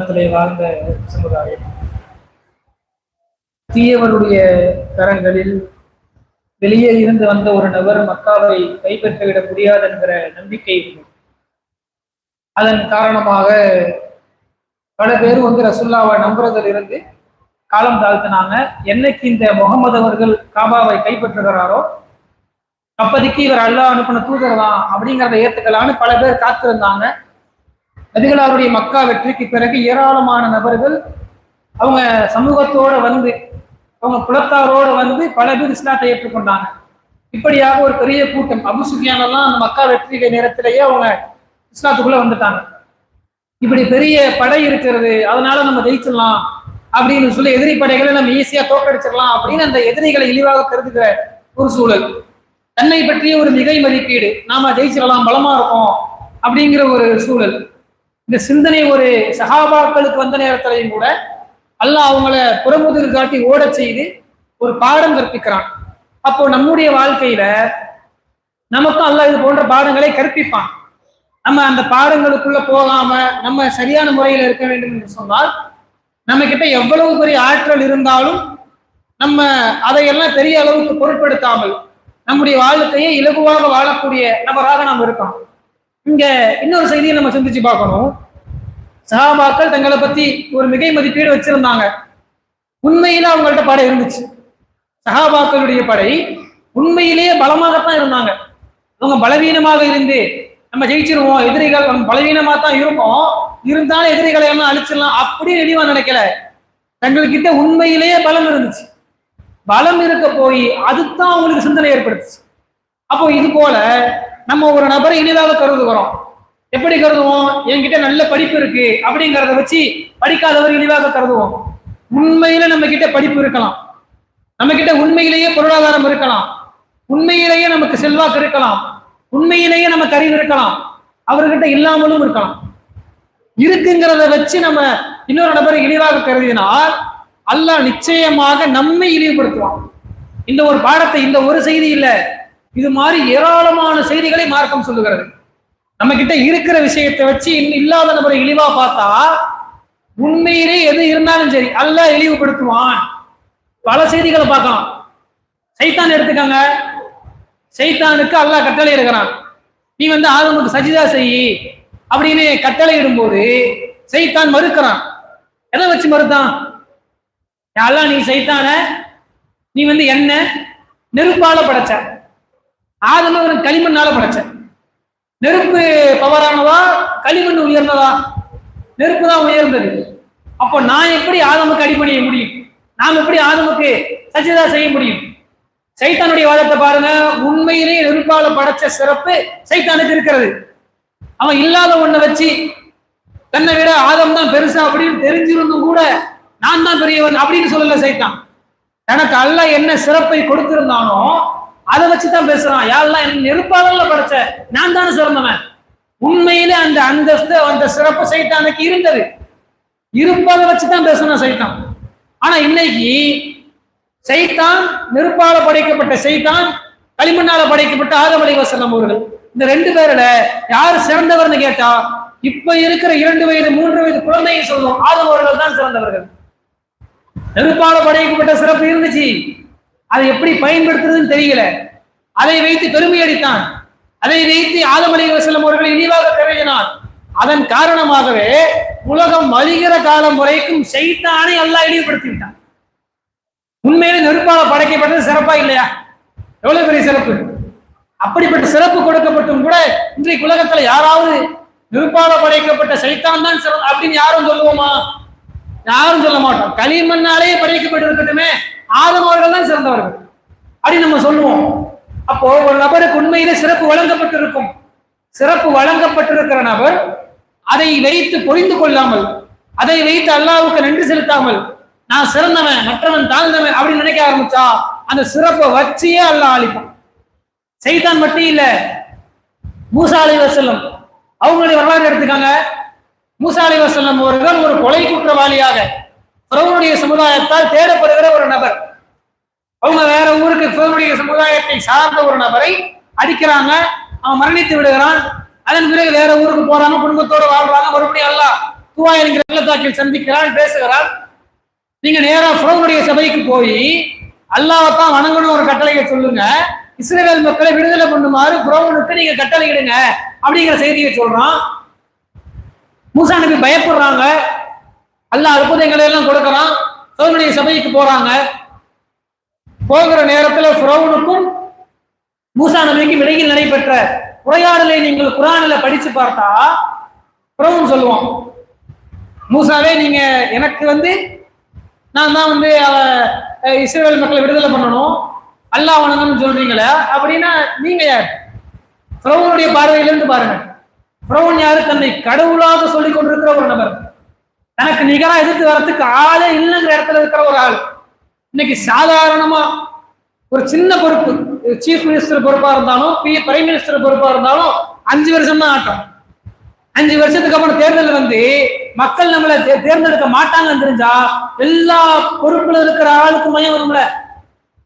வாழ்ந்த சமுதாயம். தீயவருடைய கரங்களில் வெளியே இருந்து வந்த ஒரு நபர் மக்காவை கைப்பற்றிவிட முடியாது என்கிற நம்பிக்கை இருந்தது அதன் காரணமாக பல பேர் வந்து ரசுல்லாவை நம்புறதில் இருந்து காலம் தாழ்த்தினாங்க. என்னைக்கு இந்த முகமது அவர்கள் காபாவை கைப்பற்றுகிறாரோ அப்போதைக்கு இவர் அல்லாஹ் அனுப்பின தூதர் தான் அப்படிங்கிறத ஏற்றுக்கலான்னு பல பேர் காத்திருந்தாங்க. நபிகளாருடைய மக்கா வெற்றிக்கு பிறகு ஏராளமான நபர்கள் அவங்க சமூகத்தோட வந்து அவங்க குலத்தாரோட வந்து பல பேர் இஸ்லாத்தை ஏற்றுக்கொண்டாங்க. இப்படியாக ஒரு பெரிய கூட்டம் அபு சுஃபியானெல்லாம் அந்த மக்கா வெற்றி நேரத்திலேயே அவங்க இஸ்லாத்துக்குள்ள வந்துட்டாங்க. இப்படி பெரிய படை இருக்கிறது அதனால நம்ம ஜெயிச்சிடலாம் அப்படின்னு சொல்லி எதிரி படைகளை நம்ம ஈஸியா தோக்கடிச்சிடலாம் அப்படின்னு அந்த எதிரிகளை இழிவாக கருதுகிற ஒரு சூழல். தன்னை பற்றிய ஒரு மிகை மதிப்பீடு நாம ஜெயிச்சிடலாம் பலமா இருக்கும் அப்படிங்கிற ஒரு சூழல். இந்த சிந்தனை ஒரு சகாபாக்களுக்கு வந்த நேரத்திலையும் கூட அல்லாஹ் அவங்கள புறமுதிர் காட்டி ஓடச் செய்து ஒரு பாடம் கற்பிக்கிறான். அப்போ நம்முடைய வாழ்க்கையில நமக்கும் அல்லாஹ் இது போன்ற பாடங்களை கற்பிப்பான். நம்ம அந்த பாடங்களுக்குள்ள போகாம நம்ம சரியான முறையில் இருக்க வேண்டும் என்று சொன்னால் நம்ம கிட்ட எவ்வளவு பெரிய ஆற்றல் இருந்தாலும் நம்ம அதையெல்லாம் பெரிய அளவுக்கு பொருட்படுத்தாமல் நம்முடைய வாழ்க்கையை இலகுவாக வாழக்கூடிய நபராக நாம் இருக்கோம் இங்க இன்னொரு செய்தியை நம்ம சிந்திச்சு பார்க்கணும். சஹாபாக்கள் தங்களை பத்தி ஒரு மிகை மதிப்பீடு வச்சிருந்தாங்க. உண்மையில அவங்கள்ட்ட படை இருந்துச்சு. சஹாபாக்களுடைய படை உண்மையிலேயே பலமாகத்தான் இருந்தாங்க. அவங்க பலவீனமாக இருந்து நம்ம ஜெயிச்சிருவோம் எதிரிகள் நம்ம பலவீனமா தான் இருப்போம். இருந்தாலும் எதிரிகளை எல்லாம் அழிச்சிடலாம் அப்படியே நினைவா நினைக்கல. தங்கள்கிட்ட உண்மையிலேயே பலம் இருந்துச்சு. பலம் இருக்க போய் அதுதான் அவங்களுக்கு சிந்தனை ஏற்படுத்துச்சு. அப்போ இது போல நம்ம ஒரு நபரை இனிதாக கருதுகிறோம். எப்படி கருதுவோம்? என்கிட்ட நல்ல படிப்பு இருக்கு அப்படிங்கிறத வச்சு படிக்காதவர் இழிவாக கருதுவோம். உண்மையில நம்ம கிட்ட படிப்பு இருக்கலாம். நம்ம கிட்ட உண்மையிலேயே பொருளாதாரம் இருக்கலாம். உண்மையிலேயே நமக்கு செல்வாக்கு இருக்கலாம். உண்மையிலேயே நமக்கு அறிவு இருக்கலாம். அவர்கிட்ட இல்லாமலும் இருக்கலாம். இருக்குங்கிறத வச்சு நம்ம இன்னொரு நபரை இழிவாக கருதினால் அல்லாஹ் நிச்சயமாக நம்மை இழிவுபடுத்துவான். இந்த ஒரு பாடத்தை இந்த ஒரு செய்தி இல்லை. இது மாதிரி ஏராளமான செய்திகளை மார்க்கம் சொல்லுகிறது. நம்ம கிட்ட இருக்கிற விஷயத்தை வச்சு இன்னும் இல்லாத நபரை இழிவா பார்த்தா உண்மையிலே எது இருந்தாலும் சரி அல்ல இழிவுபடுத்துவான். பல செய்திகளை பார்க்கலாம். சைத்தான் எடுத்துக்காங்க. சைத்தானுக்கு அல்லாஹ் கட்டளை இருக்கிறான். நீ வந்து ஆதமுக்கு சஜிதா செய் அப்படின்னு கட்டளை இடும்போது சைத்தான் மறுக்கிறான். எதை வச்சு மறுத்தான்? அல்லா நீ சைத்தான நீ வந்து என்ன நெருப்பால படைச்ச. ஆதம ஒரு களிமண்ணால படைச்ச நெருப்பு பவரானதா களிமண் உயர்ந்ததா? நெருப்பு தான் உயர்ந்தது. அப்போ நான் எப்படி ஆதமுக்கு அடிப்பணிய முடியும்? நாம் எப்படி ஆதமுக்கு சஜிதா செய்ய முடியும்? சைத்தானுடைய வாதத்தை பாருங்க உண்மையிலேயே நெருப்பால படைச்ச சிறப்பு சைத்தானுக்கு இருக்கிறது. அவன் இல்லாத ஒண்ணை வச்சு தன்னை விட ஆதம் தான் பெருசா அப்படின்னு தெரிஞ்சிருந்தும் கூட நான் தான் பெரியவன் அப்படின்னு சொல்லல சைத்தான். எனக்கு அல்ல என்ன சிறப்பை கொடுத்திருந்தானோ அதை வச்சுதான் பேசுறான். யாரெல்லாம் என் நெருப்பாளர்ல படைச்ச? நான் தானே சிறந்தவன். உண்மையிலே அந்த அந்தஸ்து அந்த சிறப்பு சைத்தானுக்கு இருந்தது. இருப்பதை வச்சுதான் பேசணும் சைத்தான். ஆனா இன்னைக்கு சைத்தான் நெருப்பால படைக்கப்பட்ட சைத்தான் களிமண்ணால படைக்கப்பட்ட ஆதமலை வசனம் அவர்கள். இந்த ரெண்டு பேர்ல யாரு சிறந்தவர்னு கேட்டா இப்ப இருக்கிற இரண்டு வயது மூன்று வயது குழந்தையை சொல்லுவோம் ஆதமவர்கள் தான் சிறந்தவர்கள். நெருப்பால படைக்கப்பட்ட சிறப்பு இருந்துச்சு. அதை எப்படி பயன்படுத்துறதுன்னு தெரியல. அதை வைத்து பெருமை அடித்தான். அதை வைத்து ஆதமலை வசலம் அவர்களை இழிவாக கருதினான் அதன் காரணமாகவே உலகம் அழிகிற காலம் வரைக்கும் செய்தானே எல்லாம் இழிவுபடுத்தி விட்டான் உண்மையிலே நெருப்பால படைக்கப்பட்டது சிறப்பா இல்லையா? எவ்வளவு பெரிய சிறப்பு? அப்படிப்பட்ட சிறப்பு கொடுக்கப்பட்டும் கூட இன்றைக்கு உலகத்துல யாராவது நெருப்பால படைக்கப்பட்ட சைத்தான் தான் சிறப்பு அப்படின்னு யாரும் சொல்லுவோமா? யாரும் சொல்ல மாட்டோம். களிமண்ணாலே படைக்கப்பட்டிருக்கட்டுமே. ஆதம் அவர்கள் தான் சிறந்தவர்கள். அப்படி நம்ம சொல்லுவோம். அப்போ ஒரு நபருக்கு உண்மையிலே சிறப்பு வழங்கப்பட்டிருக்கும். சிறப்பு வழங்கப்பட்டிருக்கிற நபர் அதை வைத்து பொறிந்து கொள்ளாமல் அதை வைத்து அல்லாவுக்கு நன்றி செலுத்தாமல் நான் சிறந்தவன் மற்றவன் தாழ்ந்தவன் அப்படின்னு நினைக்க ஆரம்பிச்சா அந்த சிறப்பை வச்சியே அல்லாஹ் அழிப்பான் செய்தான் மட்டும் இல்ல மூசா அலி வசல்லம் அவங்களுடைய வரலாறு எடுத்துக்காங்க. மூசா அலி வசல்லம் அவர்கள் ஒரு கொலை குற்றவாளியாக பிரபுடைய சமுதாயத்தால் தேடப்படுகிற ஒரு நபர். அவங்க வேற ஊருக்கு பிரபுடைய சமுதாயத்தை சார்ந்த ஒரு நபரை அடிக்கிறாங்க. அவன் மரணித்து விடுகிறான். அதன் பிறகு வேற ஊருக்கு போறாங்க குடும்பத்தோடு வாழ்றாங்க. மறுபடியும் அல்லாஹ் துவா என்கிற பள்ளத்தாக்கில் சந்திக்கிறான் பேசுகிறான். நீங்க நேரா ஃபிரௌனுடைய சபைக்கு போய் அல்லாஹ்தான் வணங்கணும் ஒரு கட்டளையை சொல்லுங்க. இஸ்ரேல் மக்களை விடுதலை பண்ணுமாறு ஃபிரௌனுக்கு நீங்க கட்டளையிடுங்க அப்படிங்கிற செய்தியை சொல்றான். மூசா நபி பயப்படுறாங்க. அல்ல அற்புதங்களை எல்லாம் கொடுக்கறான். ஃபிரௌனுடைய சபைக்கு போறாங்க. போகிற நேரத்துல ஃபிரௌனுக்கும் மூசா நபிக்கும் இடையில் நடைபெற்ற உரையாடலை நீங்கள் குரானில் படிச்சு பார்த்தா ஃபிரௌன் சொல்லுவான் மூசாவே நீங்க எனக்கு வந்து நான் தான் வந்து அவ இஸ்ரேல் மக்களை விடுதலை பண்ணணும். அல்லாஹ் வணங்கணும்னு சொல்றீங்களே அப்படின்னா நீங்க யார்? ஃப்ரௌனுடைய பார்வையிலிருந்து பாருங்க. ஃப்ரௌன் யாரு? தன்னை கடவுளாக சொல்லிக் கொண்டிருக்கிற ஒரு நபர். தனக்கு நிகரா எதிர்த்து வரத்துக்கு ஆளே இல்லைங்கிற இடத்துல இருக்கிற ஒரு ஆள். இன்னைக்கு சாதாரணமா ஒரு சின்ன பொறுப்பு சீஃப் மினிஸ்டர் பொறுப்பா இருந்தாலும் பிரைம் மினிஸ்டர் பொறுப்பா இருந்தாலும் அஞ்சு வருஷம் தான் ஆட்டம். அஞ்சு வருஷத்துக்கு அப்புறம் தேர்தல் வந்து மக்கள் நம்மளை தே- தேர்ந்தெடுக்க மாட்டாங்கன்னு தெரிஞ்சா எல்லா பொறுப்புல இருக்கிற ஆளுக்கு மையம் வரும்ல.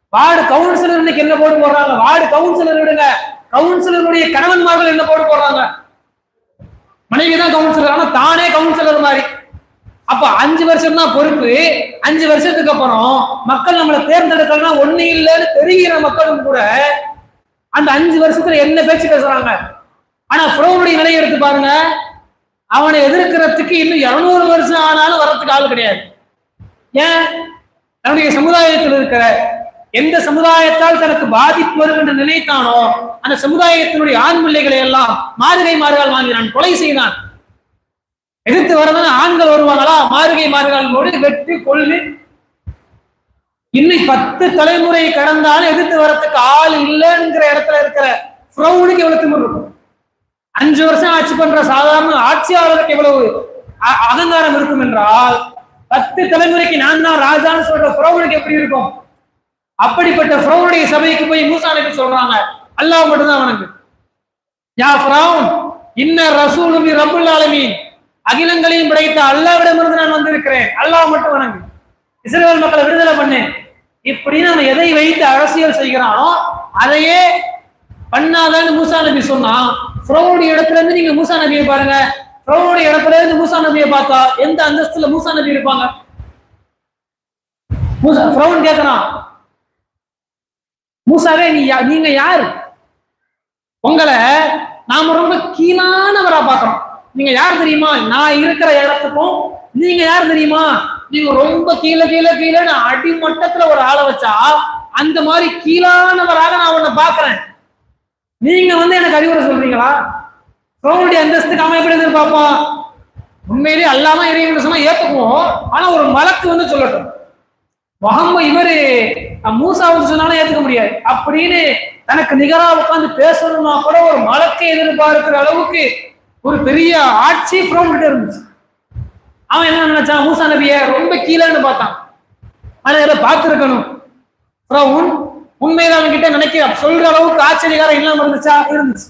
வார்டு கவுன்சிலர் இன்னைக்கு என்ன போட்டு போடுறாங்க? வார்டு கவுன்சிலர் விடுங்க. கவுன்சிலருடைய கணவன்மார்கள் என்ன போட்டு போடுறாங்க? மனைவி தான் கவுன்சிலர் ஆனா தானே கவுன்சிலர் மாதிரி. அப்ப அஞ்சு வருஷம் தான் பொறுப்பு. அஞ்சு வருஷத்துக்கு அப்புறம் மக்கள் நம்மளை தேர்ந்தெடுக்கலாம் ஒண்ணு இல்லைன்னு தெரிகிற மக்களும் கூட அந்த அஞ்சு வருஷத்துல என்ன பேச்சு பேசுறாங்க? ஆனா புரோவுடைய நிலையை எடுத்து பாருங்க. அவனை எதிர்க்கிறதுக்கு இன்னும் இருநூறு வருஷம் ஆனாலும் வரத்துக்கு ஆள் கிடையாது. ஏன்? தன்னுடைய சமுதாயத்தில் இருக்கிற எந்த சமுதாயத்தால் தனக்கு பாதிப்பு வரும் என்று நினைத்தானோ அந்த சமுதாயத்தினுடைய ஆண் பிள்ளைகளை எல்லாம் மாறுகை மாறுகால் வாங்கினான் கொலை செய்தான். எதிர்த்து வரதுன்னு ஆண்கள் வருவாங்களா மாறுகை மாறுகாலோடு வெட்டி கொள்ளு. இன்னும் பத்து தலைமுறை கடந்தாலும் எதிர்த்து வரத்துக்கு ஆள் இல்லைங்கிற இடத்துல இருக்கிற ஃப்ரௌனுக்கு எவ்வளவு திமிர் இருக்கும்? அஞ்சு வருஷம் ஆட்சி பண்ற சாதாரண ஆட்சியாளருக்கு எவ்வளவு அ- அகங்காரம் இருக்கும் என்றால் பத்து தலைமுறைக்கு நான் தான் ராஜான்னு சொல்ற ஃப்ரௌனுக்கு எப்படி இருக்கும்? அப்படிப்பட்ட ஃப்ரௌனுடைய சபைக்கு போய் மூசா நபி சொல்றாங்க. அல்லாஹ் மட்டும்தான் வணங்கு. யா ஃப்ரௌன் இன்ன ரசூலுமி ரபுல் ஆலமீன். அகிலங்களையும் படைத்த அல்லாவிடமிருந்து நான் வந்திருக்கிறேன். அல்லாஹ் மட்டும் வணங்கு. இஸ்ரேல் மக்களை விடுதலை பண்ணு. இப்படின்னு நம்ம எதை வைத்து அரசியல் செய்கிறானோ அதையே பண்ணாதான்னு மூசா நபி சொன்னான். ஃப்ரௌனுடைய இடத்துல இருந்து நீங்க மூசா நபியை பாருங்க. ஃப்ரௌனுடைய இடத்துல இருந்து மூசா நபியை பார்த்தா எந்த அந்தஸ்துல மூசா நபி இருப்பாங்க? மூசா ஃப்ரௌன் கேட்கறான் மூசாவே நீ யா- நீங்க யாரு? உங்களை நாம ரொம்ப கீழானவரா பாக்குறோம் நீங்க யார் தெரியுமா? நான் இருக்கிற இடத்துக்கும் நீங்க யார் தெரியுமா? நீங்க ரொம்ப கீழே கீழே கீழே நான் அடிமட்டத்துல ஒரு ஆளை வச்சா அந்த மாதிரி கீழானவராக நான் உன்னை பாக்குறேன் நீங்க வந்து எனக்கு அறிவுரை சொல்றீங்களா? கோவிலுடைய அந்தஸ்துக்கு அவன் எப்படி எதிர்பார்ப்பான் உண்மையிலேயே அல்லாம இறைவன் சொன்னா ஏத்துக்குவோம். ஆனா ஒரு மலக்கு வந்து சொல்லட்டும். முகம்மது இவரு அஹ், மூசா வந்து சொன்னாலும் ஏத்துக்க முடியாது. அப்படின்னு தனக்கு நிகரா உட்காந்து பேசணும்னா கூட ஒரு மலக்கை எதிர்பார்க்கிற அளவுக்கு ஒரு பெரிய ஆட்சி ஃப்ரோம் கிட்ட இருந்துச்சு. அவன் என்ன நினைச்சான்? மூசா நபிய ரொம்ப கீழேன்னு பார்த்தான். ஆனா இதை பார்த்துருக்கணும். ஃப்ரௌன் உண்மையில அவன் கிட்ட நினைக்க சொல்ற அளவுக்கு ஆச்சரியகாரம் இல்லாம இருந்துச்சா? இருந்துச்சு.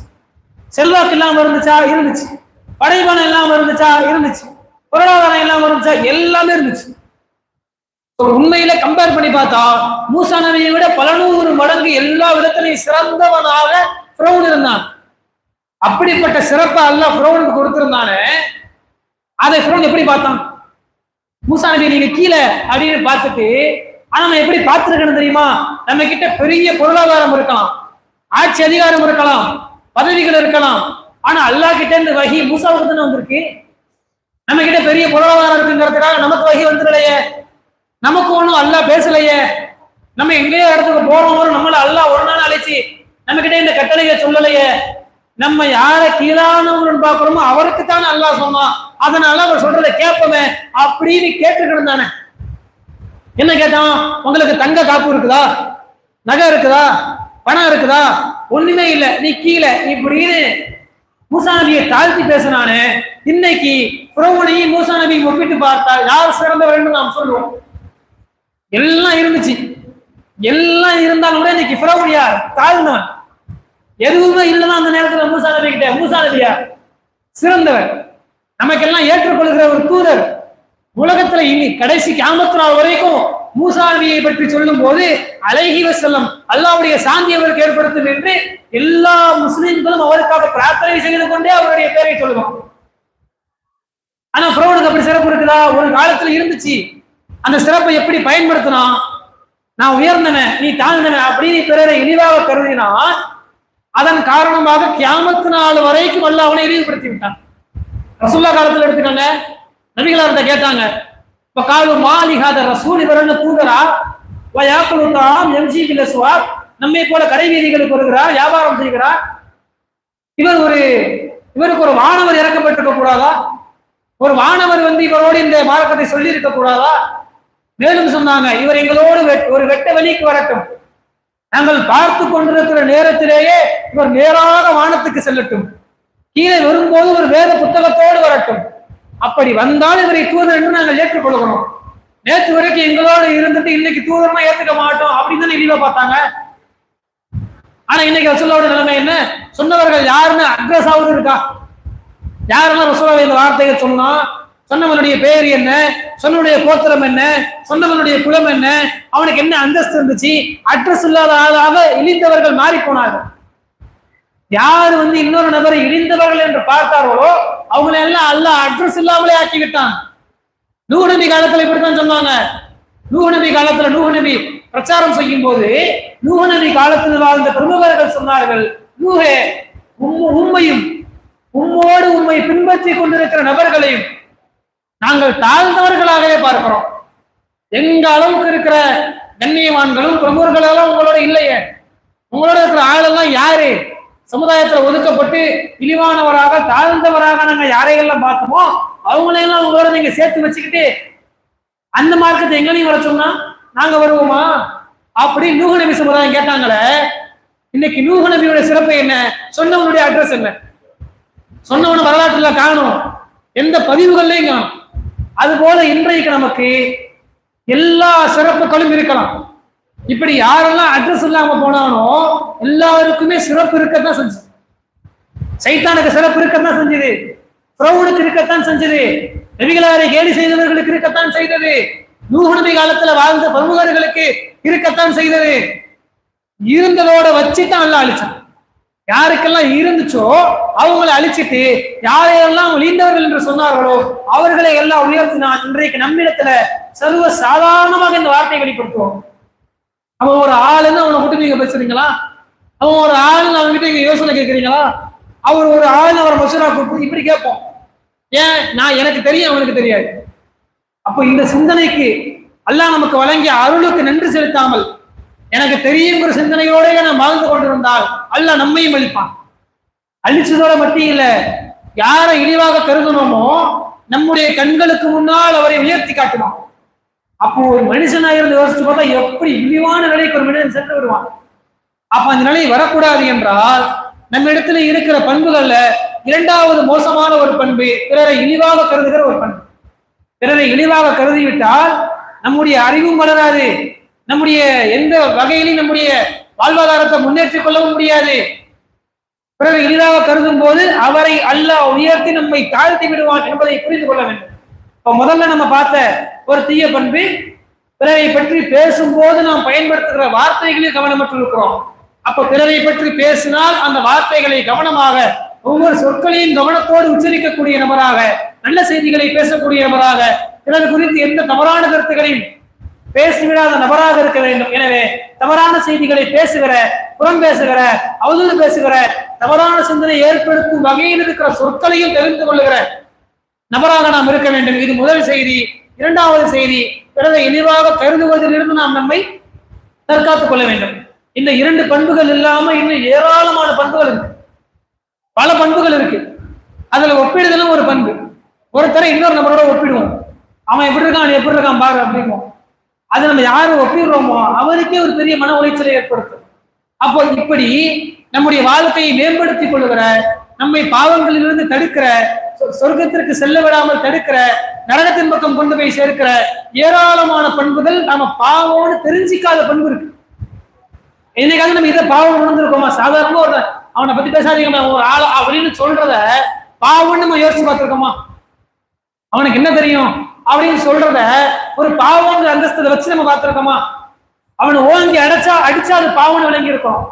செல்வாக்கு இல்லாம இருந்துச்சா? இருந்துச்சு. படைபலம் இல்லாம இருந்துச்சா? இருந்துச்சு. பொருளாதாரம் இல்லாம இருந்துச்சா? எல்லாமே இருந்துச்சு. ஒரு உண்மையில கம்பேர் பண்ணி பார்த்தா மூசா நபியை விட பல நூறு மடங்கு எல்லா விதத்திலையும் சிறந்தவனாக ஃப்ரௌன் இருந்தான். அப்படிப்பட்ட சிறப்பை அல்ல ஃப்ரௌனுக்கு கொடுத்திருந்தானே அதை ஃப்ரோன் எப்படி பார்த்தான்? மூசா நபி நீங்க கீழே அப்படின்னு பார்த்துட்டு ஆனா நம்ம எப்படி பார்த்துருக்கணும் தெரியுமா? நம்ம கிட்ட பெரிய பொருளாதாரம் இருக்கலாம் ஆட்சி அதிகாரம் இருக்கலாம் பதவிகள் இருக்கலாம். ஆனா அல்லாஹ் கிட்ட இருந்து வகி மூசாவுக்கு தானே வந்திருக்கு? நம்ம கிட்ட பெரிய பொருளாதாரம் இருக்குங்கிறதுக்காக நமக்கு வகி வந்துடலையே. நமக்கு ஒன்றும் அல்லா பேசலையே. நம்ம எங்கேயோ இடத்துக்கு போறோம் நம்மள அல்லா ஒரு நாள் அழைச்சி நம்ம கிட்ட இந்த கட்டளையை சொல்லலையே. நம்ம யார கீழானவங்கன்னு பாக்குறோமோ அவருக்கு தானே அல்லாஹ் சொன்னான். அதனால அவர் சொல்றத கேட்போமே அப்படின்னு கேட்டுக்கணும் தானே. என்ன கேட்டான்? உங்களுக்கு தங்க காப்பு இருக்குதா? நகை இருக்குதா? பணம் இருக்குதா? ஒண்ணுமே இல்ல. நீ கீழே இப்படின்னு மூசா நபியை தாழ்த்தி பேசினானே. இன்னைக்கு புறவனையும் மூசா நபியும் ஒப்பிட்டு பார்த்தா யார் வேண்டும் நாம் சொல்லுவோம். எல்லாம் இருந்துச்சு. எல்லாம் இருந்தாலும் கூட இன்னைக்கு ஃபிரௌன் யார்? தாழ்ந்தவன். எதுவுமே இல்லைன்னா அந்த நேரத்துல மூசா நபி கிட்ட மூசா நபியா சிறந்தவர். நமக்கெல்லாம் ஏற்றுக்கொள்கிற ஒரு தூதர். உலகத்துல இனி கடைசி கியாமத்து வரைக்கும் மூசா நபியை பற்றி சொல்லும் போது அழகி வசல்லம் அல்லாவுடைய சாந்தி அவருக்கு ஏற்படுத்தும் என்று எல்லா முஸ்லிம்களும் அவருக்காக பிரார்த்தனை செய்து கொண்டே அவருடைய பேரை சொல்லுவான் ஆனா ஃப்ரௌனுக்கு அப்படி சிறப்பு இருக்குதா? ஒரு காலத்துல இருந்துச்சு. அந்த சிறப்பை எப்படி பயன்படுத்தினா நான் உயர்ந்தன நீ தாழ்ந்தன அப்படின்னு பிறரை இழிவாக கருதினா அதன் காரணமாக கியாமத்து நாள் வரைக்கும் அல்ல அவனை இழிவுபடுத்தி விட்டான் ரசூல்லா எடுத்துக்கிட்டாங்க எடுத்துக்கோங்க இருந்த கேட்டாங்க இப்ப காலு மாலிகாத ரசூல் இவரன்னு தூதரா யாக்குழுத்தாம் எம்ஜி பிலசுவார் நம்மை போல கடை வீதிகளுக்கு வருகிறார் வியாபாரம் செய்கிறார் இவர் ஒரு இவருக்கு ஒரு வானவர் இறக்கப்பட்டிருக்க கூடாதா? ஒரு வானவர் வந்து இவரோடு இந்த மார்க்கத்தை சொல்லி இருக்க கூடாதா? மேலும் சொன்னாங்க இவர் எங்களோடு வெட்- ஒரு வெட்ட வெளிக்கு வரட்டும். நாங்கள் பார்த்து கொண்டிருக்கிற நேரத்திலேயே இவர் நேராக வானத்துக்கு செல்லட்டும். கீழே வரும்போது ஒரு வேத புத்தகத்தோடு வரட்டும். அப்படி வந்தால் இவரை தூதர் என்று நாங்கள் ஏற்றுக்கொள்கிறோம். நேற்று வரைக்கும் எங்களோடு இருந்துட்டு இன்னைக்கு தூதரமா ஏத்துக்க மாட்டோம் அப்படின்னு தானே இழிவா பார்த்தாங்க. ஆனா இன்னைக்கு ரசூல்லாவோட நிலைமை என்ன? சொன்னவர்கள் யாருன்னு ஆகுது இருக்கா? யாரெல்லாம் ரசூலாவை இந்த வார்த்தையை சொன்னா சொன்னவனுடைய பெயர் என்ன? சொன்னவனுடைய கோத்திரம் என்ன? சொன்னவனுடைய குலம் என்ன? அவனுக்கு என்ன அந்தஸ்து இருந்துச்சு? அட்ரஸ் இல்லாத ஆளாக இழிந்தவர்கள் மாறி போனார்கள் யார் வந்து இன்னொரு நபரை இழிந்தவர்கள் என்று பார்த்தார்களோ அவங்களை எல்லாம் அல்லாஹ் அட்ரஸ் இல்லாமலே ஆக்கி விட்டான் நூஹ் நபி காலத்துல இப்படித்தான் சொன்னாங்க. நூஹ நபி காலத்துல நூஹ நபி பிரச்சாரம் செய்யும் போது நூஹ நபி காலத்தில் வாழ்ந்த பிரமுகர்கள் சொன்னார்கள் நூஹே உம்மையும் உண்மையும் உம்மோடு உண்மை பின்பற்றி கொண்டிருக்கிற நபர்களையும் நாங்கள் தாழ்ந்தவர்களாகவே பார்க்கிறோம். எங்க அளவுக்கு இருக்கிற கண்ணியவான்களும் பிரமுகர்களெல்லாம் உங்களோட இல்லையே. உங்களோட இருக்கிற ஆளெல்லாம் யாரு? சமுதாயத்துல ஒதுக்கப்பட்டு இழிவானவராக தாழ்ந்தவராக நாங்க யாரையெல்லாம் பார்த்தோமோ அவங்களையெல்லாம் உங்களோட நீங்க சேர்த்து வச்சுக்கிட்டு அந்த மார்க்கத்தை எங்களையும் வர சொன்னா நாங்க வருவோமா? அப்படி நூகு நபி சமுதாயம் கேட்டாங்களே இன்னைக்கு நூகு நபியோட சிறப்பு என்ன? சொன்னவனுடைய அட்ரஸ் என்ன? சொன்னவன வரலாற்றுல காணும். எந்த பதிவுகள்லையும் காணும். அதுபோல இன்றைக்கு நமக்கு எல்லா சிறப்புகளும் இருக்கலாம். இப்படி யாரெல்லாம் அட்ரஸ் இல்லாம போனானோ எல்லாருக்குமே சிறப்பு இருக்கத்தான் செஞ்சு சைத்தானுக்கு சிறப்பு இருக்கத்தான் செஞ்சது. பிரௌனுக்கு இருக்கத்தான் செஞ்சது. நபிகளாரை கேலி செய்தவர்களுக்கு இருக்கத்தான் செய்தது. நூகுணமை காலத்துல வாழ்ந்த பிரமுகர்களுக்கு இருக்கத்தான் செய்தது. இருந்ததோட வச்சுதான் எல்லாம் அழிச்சான். யாருக்கெல்லாம் இருந்துச்சோ அவங்களை அழிச்சிட்டு யாரையெல்லாம் ஒளிந்தவர்கள் என்று சொன்னார்களோ அவர்களை எல்லாம் உயர்த்தினான் இன்றைக்கு நம்மிடத்துல சர்வ சாதாரணமாக இந்த வார்த்தையை வெளிப்படுத்துவோம். அவன் ஒரு ஆளுன்னு அவனை விட்டு நீங்க பேசுறீங்களா? அவன் ஒரு ஆளுன்னு அவன்கிட்ட நீங்க யோசனை கேட்குறீங்களா அவர் ஒரு ஆள் அவரை மசூரா கூப்பிட்டு இப்படி கேட்போம். ஏன்? நான் எனக்கு தெரியும் அவனுக்கு தெரியாது. அப்போ இந்த சிந்தனைக்கு அல்லாஹ் நமக்கு வழங்கிய அருளுக்கு நன்றி செலுத்தாமல் எனக்கு தெரியுங்கிற சிந்தனையோடய நான் வாழ்ந்து கொண்டிருந்தால் அல்ல நம்மையும் அழிப்பான். அழிச்சதோட மட்டும் யாரை இழிவாக கருதணுமோ நம்முடைய கண்களுக்கு முன்னால் அவரை உயர்த்தி காட்டுவான். அப்போ ஒரு மனுஷனாக இருந்து யோசிச்சு பார்த்தா எப்படி இழிவான நிலைக்கு ஒரு மனிதன் சென்று விடுவான். அப்ப அந்த நிலை வரக்கூடாது என்றால் நம்ம இடத்துல இருக்கிற பண்புகள்ல இரண்டாவது மோசமான ஒரு பண்பு பிறரை இழிவாக கருதுகிற ஒரு பண்பு. பிறரை இழிவாக கருதிவிட்டால் நம்முடைய அறிவும் வளராது. நம்முடைய எந்த வகையிலும் நம்முடைய வாழ்வாதாரத்தை முன்னேற்றிக் கொள்ளவும் முடியாது. பிறகு எளிதாக கருதும் போது அவரை அல்லாஹ் உயர்த்தி நம்மை தாழ்த்தி விடுவான் என்பதை புரிந்து கொள்ள வேண்டும். இப்ப முதல்ல நம்ம பார்த்த ஒரு தீய பண்பு பிறரை பற்றி பேசும்போது நாம் பயன்படுத்துகிற வார்த்தைகளில் கவனமற்று இருக்கிறோம். அப்ப பிறரை பற்றி பேசினால் அந்த வார்த்தைகளை கவனமாக ஒவ்வொரு சொற்களையும் கவனத்தோடு உச்சரிக்கக்கூடிய நபராக நல்ல செய்திகளை பேசக்கூடிய நபராக பிறர் குறித்து எந்த தவறான கருத்துக்களையும் பேசிவிடாத நபராக இருக்க வேண்டும். எனவே தவறான செய்திகளை பேசுகிற புறம் பேசுகிற அவதூறு பேசுகிற தவறான சிந்தனை ஏற்படுத்தும் வகையில் இருக்கிற சொற்களையும் தெரிந்து கொள்ளுகிற நபராக நாம் இருக்க வேண்டும். இது முதல் செய்தி. இரண்டாவது செய்தி பிறரை இழிவாக கருதுவதிலிருந்து நாம் நம்மை தற்காத்துக் கொள்ள வேண்டும். இந்த இரண்டு பண்புகள் இல்லாம இன்னும் ஏராளமான பண்புகள் இருக்கு. பல பண்புகள் இருக்கு. அதுல ஒப்பிடுதலும் ஒரு பண்பு. ஒருத்தரை இன்னொரு நபரோட ஒப்பிடுவோம். அவன் எப்படி இருக்கான் எப்படி இருக்கான் பாரு அப்படிங்குவோம். அது நம்ம யாரும் ஒப்பிடுறோமோ அவருக்கே ஒரு பெரிய மன உளைச்சலை ஏற்படுத்தும். அப்போ இப்படி நம்முடைய வாழ்க்கையை மேம்படுத்திக் கொள்ளுகிற நம்மை பாவங்களிலிருந்து தடுக்கிற சொ- சொர்க்கத்திற்கு செல்ல விடாமல் தடுக்கிற நரகத்தின் பக்கம் கொண்டு போய் சேர்க்கிற ஏராளமான பண்புகள் நாம பாவம்னு தெரிஞ்சிக்காத பண்பு இருக்கு. என்னைக்காவது நம்ம இதை பாவம் உணர்ந்திருக்கோமா? சாதாரணமா ஒரு அவனை பத்தி பேசாதீங்க ஒரு ஆள் அப்படின்னு சொல்றத பாவம்னு நம்ம யோசிச்சு பார்த்திருக்கோமா? அவனுக்கு என்ன தெரியும்? அப்படின்னு சொல்றத ஒரு பாவங்கிற அந்தஸ்தில் வச்சு நம்ம பார்த்துருக்கோமா? அவனை ஓங்கி அடைச்சா அடிச்சா அது பாவம்னு விளங்கி இருக்கிறோம்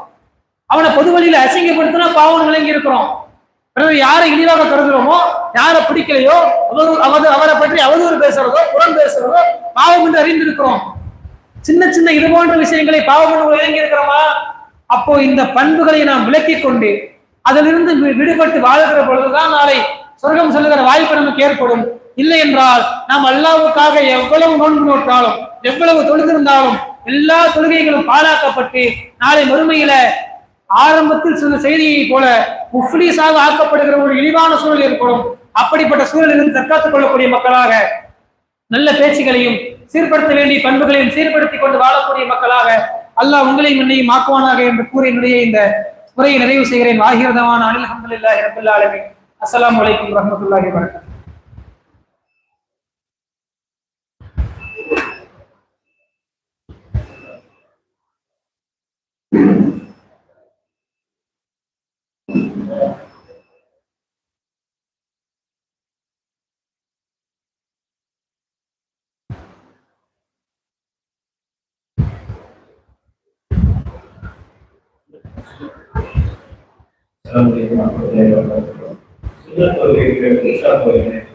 அவனை பொது வழியில அசிங்கப்படுத்தினா பாவம்னு விளங்கி இருக்கிறோம் பிறகு யாரை இழிவாக கருதுறோமோ யாரை பிடிக்கலையோ அவரு அவரு அவரை பற்றி அவதூறு பேசுறதோ புறம் பேசுறதோ பாவம் என்று அறிந்திருக்கிறோம். சின்ன சின்ன இது போன்ற விஷயங்களை பாவம் என்று விளங்கி இருக்கிறோமா அப்போ இந்த பண்புகளை நாம் விலக்கிக் கொண்டு அதிலிருந்து வி- விடுபட்டு வாழ்கிற பொழுதுதான் நாளை சொர்க்கம் செல்லுகிற வாய்ப்பு நமக்கு ஏற்படும். இல்லை என்றால் நாம் அல்லாவுக்காக எவ்வளவு நோன்பு நோட்டாலும் எவ்வளவு தொழுதிருந்தாலும் எல்லா தொழுகைகளும் பாழாக்கப்பட்டு நாளை மறுமையில ஆரம்பத்தில் சொன்ன செய்தியை போல முஃப்லீஸாக ஆக்கப்படுகிற ஒரு இழிவான சூழல் ஏற்படும். அப்படிப்பட்ட சூழலிலிருந்து தற்காத்துக் கொள்ளக்கூடிய மக்களாக நல்ல பேச்சுகளையும் சீர்படுத்த வேண்டிய பண்புகளையும் சீர்படுத்திக் கொண்டு வாழக்கூடிய மக்களாக அல்லாஹ் உங்களையும் என்னையும் ஆக்குவானாக என்று கூறி என்னுடைய இந்த உரையை நிறைவு செய்கிறேன். ஆகிரதமான அனில் அஹமதுல்லாஹி ரபுல்லா আসসালামু আলাইকুম রহমতুল্লাহি বারাকাতুহু السلام عليكم ورحمة الله وبركاته முதல் பகுதியில்